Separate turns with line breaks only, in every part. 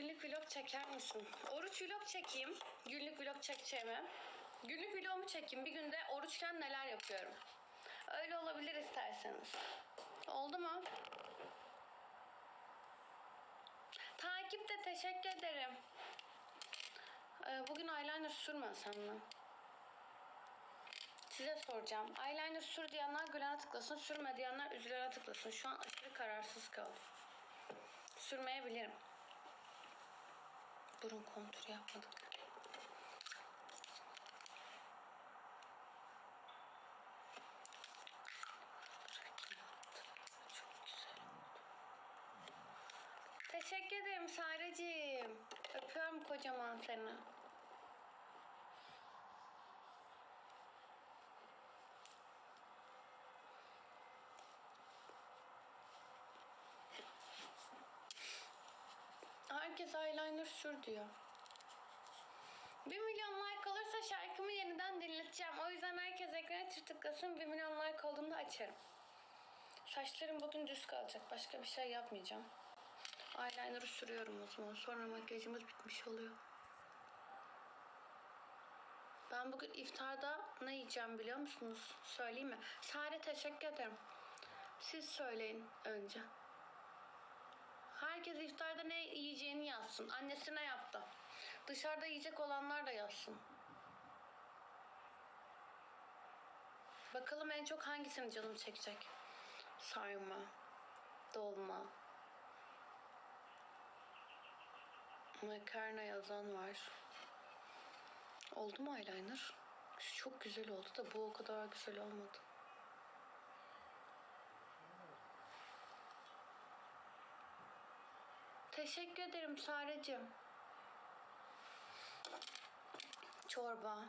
günlük vlog çeker misin? Oruç vlog çekeyim. Günlük vlog çekeceğime. Günlük vlogumu çekeyim. Bir günde oruçken neler yapıyorum. Öyle olabilir isterseniz. Oldu mu? Takipte teşekkür ederim. Ee, bugün eyeliner sürmesem mi? Size soracağım. Eyeliner sür diyenler gülene tıklasın, sürme diyenler üzülene tıklasın. Şu an aşırı kararsız kaldım. Sürmeyebilirim. Burun konturu yapmadım. Teşekkür ederim Sareciğim. Öpüyorum kocaman seni. Herkes eyeliner sür diyor. 1 milyon like olursa şarkımı yeniden dinleteceğim. O yüzden herkes ekrana tıklasın. 1 milyon like olduğunda açarım. Saçlarım bugün düz kalacak. Başka bir şey yapmayacağım. Eyeliner'ı sürüyorum o zaman. Sonra makyajımız bitmiş oluyor. Ben bugün iftarda ne yiyeceğim biliyor musunuz? Söyleyeyim mi? Sare teşekkür ederim. Siz söyleyin önce. Herkes iftarda ne yiyeceğini yazsın. Annesine yaptı. Dışarıda yiyecek olanlar da yazsın. Bakalım en çok hangisini canım çekecek. Sarma, dolma, makarna yazan var. Oldu mu eyeliner? Çok güzel oldu da bu o kadar güzel olmadı. Teşekkür ederim Sarecim. Çorba.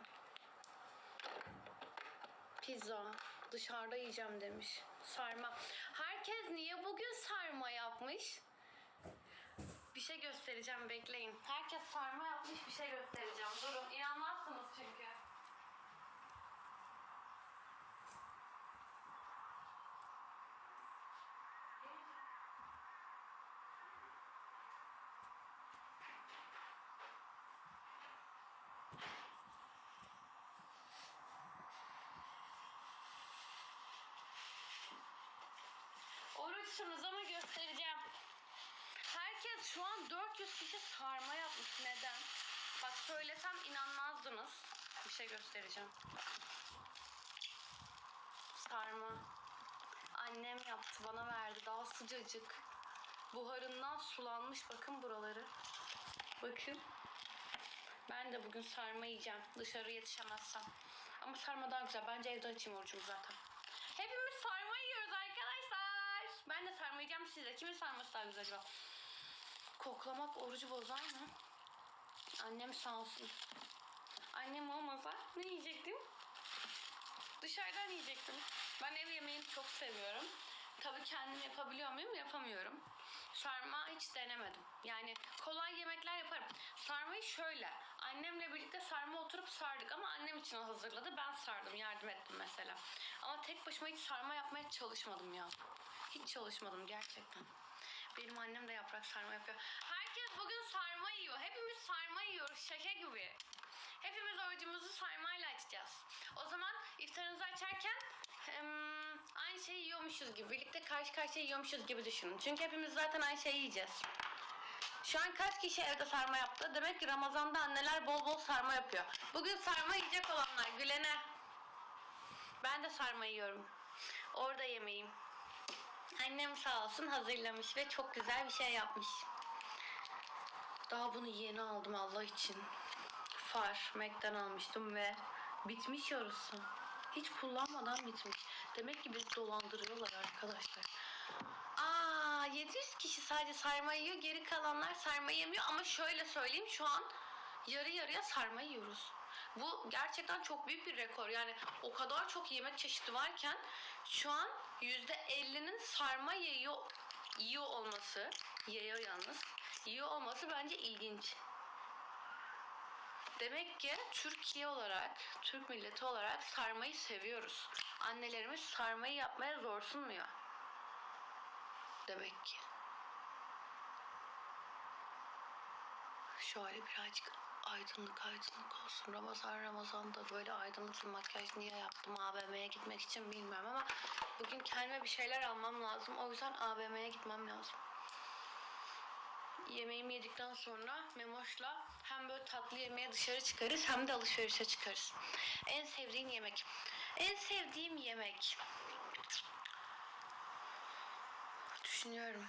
Pizza. Dışarıda yiyeceğim demiş. Sarma. Herkes niye bugün sarma yapmış? Bir şey göstereceğim bekleyin. Herkes sarma yapmış bir şey göstereceğim. Durun inanmazsınız çünkü. Oruçsunuz ama göstereceğim. Herkes şu an 400 kişi sarma yapmış. Neden? Bak söylesem inanmazdınız. Bir şey göstereceğim. Sarma. Annem yaptı bana verdi. Daha sıcacık. Buharından sulanmış bakın buraları. Bakın. Ben de bugün sarma yiyeceğim. Dışarı yetişemezsem. Ama sarma daha güzel. Bence evde açayım orucumu zaten. Sarması daha güzel acaba? Koklamak orucu bozar mı? Annem sağ olsun. Annem olmasa ne yiyecektim? Dışarıdan yiyecektim. Ben ev yemeğini çok seviyorum. Tabii kendim yapabiliyor muyum? Yapamıyorum. Sarma hiç denemedim. Yani kolay yemekler yaparım. Sarmayı şöyle. Annemle birlikte sarma oturup sardık ama annem için hazırladı. Ben sardım, yardım ettim mesela. Ama tek başıma hiç sarma yapmaya çalışmadım ya. Hiç çalışmadım gerçekten. Benim annem de yaprak sarma yapıyor. Herkes bugün sarma yiyor. Hepimiz sarma yiyoruz şaka gibi. Hepimiz orucumuzu sarmayla açacağız. O zaman iftarınızı açarken aynı şeyi yiyormuşuz gibi, birlikte karşı karşıya yiyormuşuz gibi düşünün. Çünkü hepimiz zaten aynı şeyi yiyeceğiz. Şu an kaç kişi evde sarma yaptı? Demek ki Ramazan'da anneler bol bol sarma yapıyor. Bugün sarma yiyecek olanlar gülene. Ben de sarma yiyorum. Orada yemeğim. Annem sağ olsun hazırlamış ve çok güzel bir şey yapmış. Daha bunu yeni aldım Allah için. Far Mac'den almıştım ve bitmiş yarısı. Hiç kullanmadan bitmiş. Demek ki bizi dolandırıyorlar arkadaşlar. Aa 700 kişi sadece sarma yiyor. Geri kalanlar sarma yemiyor. Ama şöyle söyleyeyim şu an yarı yarıya sarma yiyoruz. Bu gerçekten çok büyük bir rekor. Yani o kadar çok yemek çeşidi varken şu an %50'nin sarma yiyor, yiyor olması, yiyor yalnız, yiyor olması bence ilginç. Demek ki Türkiye olarak, Türk milleti olarak sarmayı seviyoruz. Annelerimiz sarmayı yapmaya zorsunmuyor. Demek ki. Şöyle birazcık aydınlık aydınlık olsun. Ramazan Ramazan'da böyle aydınlık bir makyaj niye yaptım AVM'ye gitmek için bilmiyorum ama bugün kendime bir şeyler almam lazım. O yüzden AVM'ye gitmem lazım. Yemeğimi yedikten sonra Memoş'la hem böyle tatlı yemeğe dışarı çıkarız hem de alışverişe çıkarız. En sevdiğin yemek. En sevdiğim yemek. Düşünüyorum.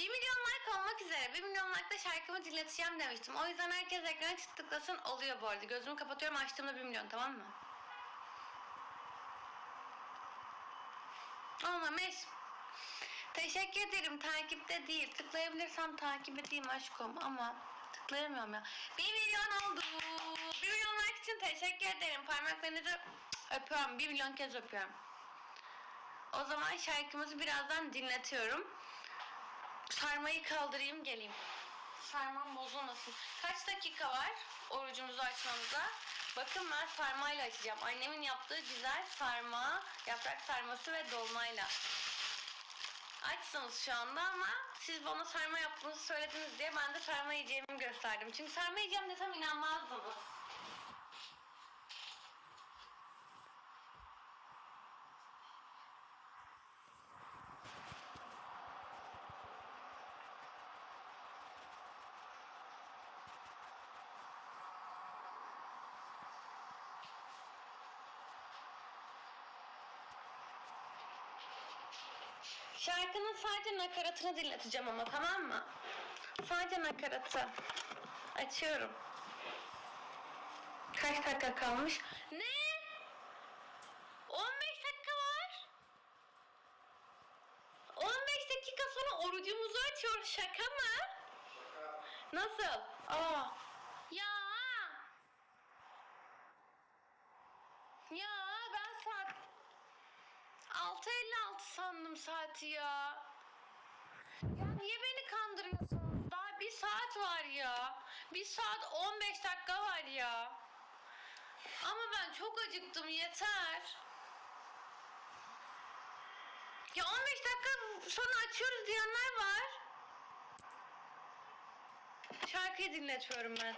1 milyon like olmak üzere. 1 milyon like'da şarkımı dinleteceğim demiştim. O yüzden herkes ekrana tıklasın oluyor bu arada. Gözümü kapatıyorum açtığımda 1 milyon tamam mı? Olmamış. Teşekkür ederim. Takipte değil. Tıklayabilirsem takip edeyim aşkım ama tıklayamıyorum ya. 1 milyon oldu. 1 milyon like için teşekkür ederim. Parmaklarınızı öpüyorum. 1 milyon kez öpüyorum. O zaman şarkımızı birazdan dinletiyorum. Sarmayı kaldırayım geleyim. Sarmam bozulmasın. Kaç dakika var orucumuzu açmamıza? Bakın ben sarmayla açacağım. Annemin yaptığı güzel sarma, yaprak sarması ve dolmayla. Açsınız şu anda ama siz bana sarma yaptığınızı söylediniz diye ben de sarma yiyeceğimi gösterdim. Çünkü sarma yiyeceğim desem inanmazdınız. Şarkının sadece nakaratını dinleteceğim ama tamam mı? Sadece nakaratı. Açıyorum. Kaç dakika kalmış? Ne? 15 dakika var. 15 dakika sonra orucumuzu açıyoruz. Şaka mı? Nasıl? Aa. Ya. Ya ben saat 6.56 sandım saati ya. Ya niye beni kandırıyorsunuz? Daha bir saat var ya. Bir saat 15 dakika var ya. Ama ben çok acıktım yeter. Ya 15 dakika sonra açıyoruz diyenler var. Şarkıyı dinletiyorum ben.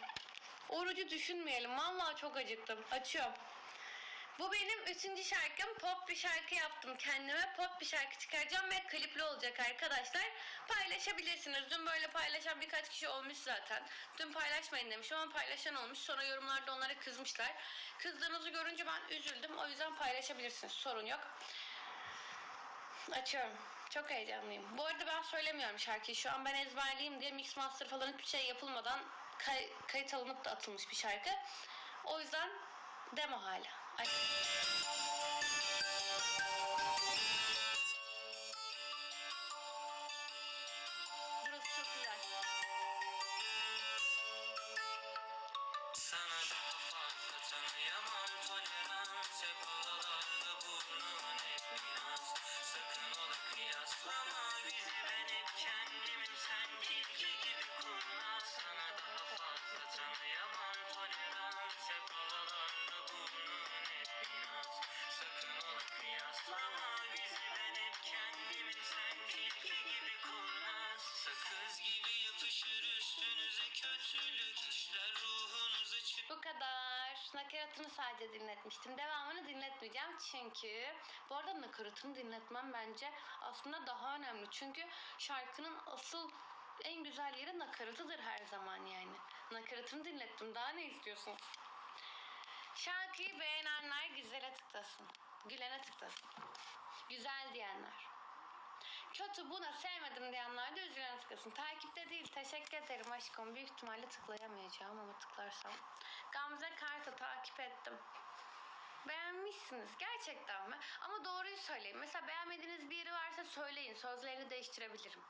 Orucu düşünmeyelim. Vallahi çok acıktım. Açıyorum. Bu benim üçüncü şarkım. Pop bir şarkı yaptım kendime. Pop bir şarkı çıkaracağım ve klipli olacak arkadaşlar. Paylaşabilirsiniz. Dün böyle paylaşan birkaç kişi olmuş zaten. Dün paylaşmayın demişim ama paylaşan olmuş. Sonra yorumlarda onlara kızmışlar. Kızdığınızı görünce ben üzüldüm. O yüzden paylaşabilirsiniz. Sorun yok. Açıyorum. Çok heyecanlıyım. Bu arada ben söylemiyorum şarkıyı. Şu an ben ezberleyeyim diye mix master falan hiçbir şey yapılmadan kay- kayıt alınıp da atılmış bir şarkı. O yüzden demo hala.
I Gibi yapışır üstünüze kötülük işler ruhunuza çık
Bu kadar. Nakaratını sadece dinletmiştim. Devamını dinletmeyeceğim çünkü bu arada nakaratını dinletmem bence aslında daha önemli. Çünkü şarkının asıl en güzel yeri nakaratıdır her zaman yani. Nakaratını dinlettim. Daha ne istiyorsun? Şarkıyı beğenenler güzele tıklasın. Gülene tıklasın. Güzel diyenler. Kötü buna sevmedim diyenler de üzülene tıklasın. Takipte değil. Teşekkür ederim aşkım. Büyük ihtimalle tıklayamayacağım ama tıklarsam. Gamze Kart'ı takip ettim. Beğenmişsiniz gerçekten mi? Ama doğruyu söyleyin. Mesela beğenmediğiniz bir yeri varsa söyleyin. Sözlerini değiştirebilirim.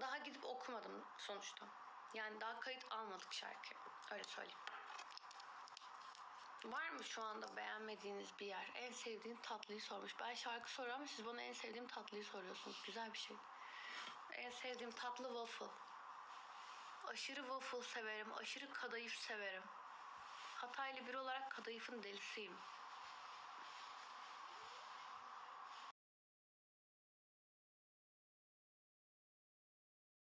Daha gidip okumadım sonuçta. Yani daha kayıt almadık şarkı. Öyle söyleyeyim. Var mı şu anda beğenmediğiniz bir yer? En sevdiğin tatlıyı sormuş. Ben şarkı soruyorum siz bana en sevdiğim tatlıyı soruyorsunuz. Güzel bir şey. En sevdiğim tatlı waffle. Aşırı waffle severim. Aşırı kadayıf severim. Hataylı biri olarak kadayıfın delisiyim.